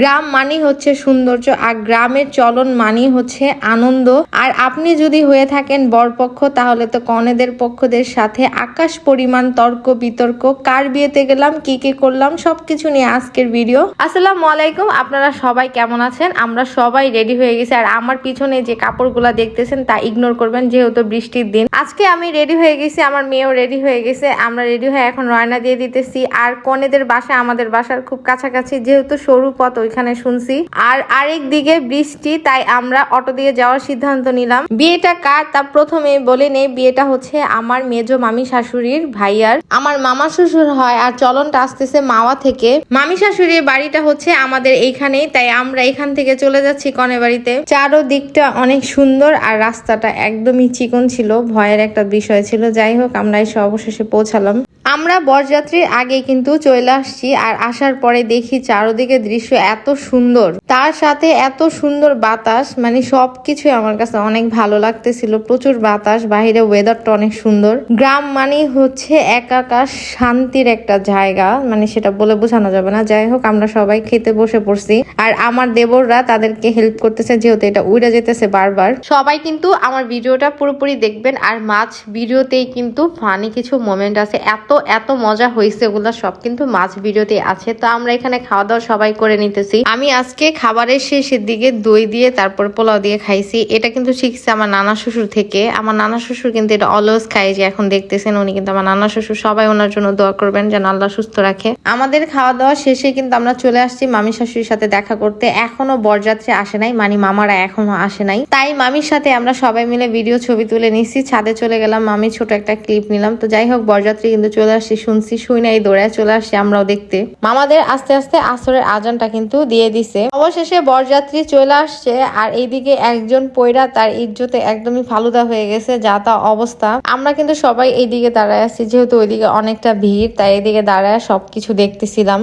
গ্রাম মানেই হচ্ছে সৌন্দর্য, আর গ্রামের চলন মানেই হচ্ছে আনন্দ। আর আপনি যদি হয়ে থাকেন বরপক্ষ, তাহলে তো কনেদের পক্ষদের সাথে আকাশ পরিমাণ, তর্ক, বিতর্ক, কার বিয়েতে গেলাম, কি কি করলাম, সবকিছু নিয়ে আজকের ভিডিও। আসসালামু আলাইকুম, আপনারা সবাই কেমন আছেন? আমরা সবাই রেডি হয়ে গেছি, আর আমার পিছনে যে কাপড়গুলা দেখতেছেন, তা ইগনোর করবেন, যেহেতু বৃষ্টির দিন। আজকে আমি রেডি হয়ে গেছি, আমার মেয়েও রেডি হয়ে গেছে, আমরা রেডি হয়ে এখন রয়না দিয়ে দিতেছি। আর কনেদের বাসা আমাদের বাসার খুব কাছাকাছি, যেহেতু সরু পথ ওইখানে শুনছি। আর আরেক দিকে বৃষ্টি, তাই আমরা অটো দিয়ে যাওয়ার সিদ্ধান্ত নিলাম। বিয়েটা কার? তা প্রথমে বলে নেই। বিয়েটা হচ্ছে আমার মেজ মামি শাশুড়ির ভাইয়ার। আমার মামা শ্বশুর হয় আর চলনটা আসতেছে মাওয়া থেকে। মামি শাশুড়ির বাড়িটা হচ্ছে আমাদের এইখানেই, তাই আমরা এখান থেকে চলে যাচ্ছি কনে বাড়িতে। চারো দিকটা অনেক সুন্দর আর রাস্তাটা একদমই চিকন ছিল। ভয়ের একটা বিষয় ছিল। যাই হোক, আমরা এসে অবশেষে পৌঁছালাম। আমরা বরযাত্রীর আগে কিন্তু চলে আসছি আর আসার পরে দেখি চারোদিকে দৃশ্য এত সুন্দর। তার সাথে এত সুন্দর বাতাস মানে সবকিছুই আমার কাছে অনেক ভালো লাগতেছিল। প্রচুর বাতাস বাহিরে ওয়েদারটা অনেক সুন্দর। গ্রাম মানে হচ্ছে একাকাশ শান্তির একটা জায়গা মানে সেটা বলে বোঝানো যাবে না। যাই হোক, আমরা সবাই খেতে বসে পড়ছি। আর আমার দেবররা তাদেরকে হেল্প করতেছে, যেহেতু এটা উড়ে যেতেছে বারবার। সবাই কিন্তু আমার ভিডিওটা পুরোপুরি দেখবেন। আর মাছ ভিডিওতেই কিন্তু ফানি কিছু মোমেন্ট আছে। এত এত মজা হয়েছে ওগুলো সব কিন্তু মাছ ভিডিওতে আছে। তো আমরা এখানে খাওয়া দাওয়া সবাই করে নিতেছি। আমি আজকে খাবারের শেষের দিকে দই দিয়ে, তারপর পোলাও দিয়ে খাইছি। এটা কিন্তু শিখছে আমার নানা শ্বশুর থেকে। আমার নানা শ্বশুর কিন্তু এটা অলওয়েজ খাই যে এখন দেখতেছেন, উনি কিন্তু আমার নানা শ্বশুর। সবাই ওনার জন্য দোয়া করবেন যেন আল্লাহ সুস্থ রাখে। আমাদের খাওয়া দাওয়া শেষে কিন্তু আমরা চলে আসছি মামি শাশুড়ির সাথে দেখা করতে। এখনও বরযাত্রী আসে নাই মানে মামারা এখনও আসে নাই। তাই মামির সাথে আমরা সবাই মিলে ভিডিও ছবি তুলে নিচ্ছি ছাদে চলে গেলাম, মামি ছোট একটা ক্লিপ নিলাম। তো যাই হোক, বরযাত্রী কিন্তু চলে আসছি শুনছি শুই নাই দৌড়ায় চলে আসছি আমরাও দেখতে। মামাদের আস্তে আস্তে আসরের আজানটা কিন্তু দিয়ে দিছে। অবশেষে বরযাত্রী চলে আসছে আর এইদিকে একজন পয়রা তার ইজ্জতে একদমই ফালুদা হয়ে গেছে যা তা অবস্থা। আমরা কিন্তু সবাই এইদিকে দাঁড়ায় আছি যেহেতু ওইদিকে অনেকটা ভিড় তাই এদিকে দাঁড়ায় সবকিছু দেখতেছিলাম।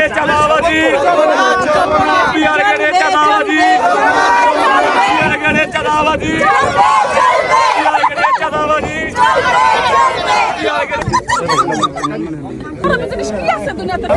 চাঁদাবাজি! ترى ما تدريش كياسه الدنيا ترى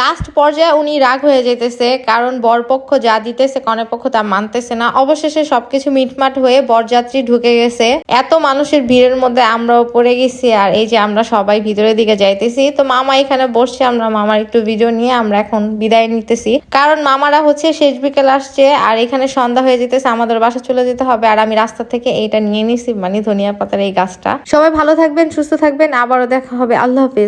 লাস্ট পর্যায়ে উনি রাগ হয়ে যেতেছে কারণ বরপক্ষ যা দিতেছে কনেপক্ষ তা মানতেছে না। অবশেষে সবকিছু মিটমাট হয়ে বরযাত্রী ঢুকে গেছে। এত মানুষের ভিড়ের মধ্যে আমরাও পড়ে গেছি, আর এই যে আমরা সবাই ভিতরের দিকে যাইতেছি। তো মামা এখানে বসছে, আমরা মামার একটু ভিডিও নিয়ে আমরা এখন বিদায় নিতেছি। কারণ মামারা হচ্ছে শেষ বিকেল আসছে, আর এখানে সন্ধ্যা হয়ে যেতেছে আমাদের বাসা চলে যেতে হবে। আর আমি রাস্তা থেকে এইটা নিয়ে নিছি মানে ধনিয়া পাতার এই গাছটা। সবাই ভালো থাকবেন, সুস্থ থাকবেন, আবারও দেখা হবে। আল্লাহ হাফিজ।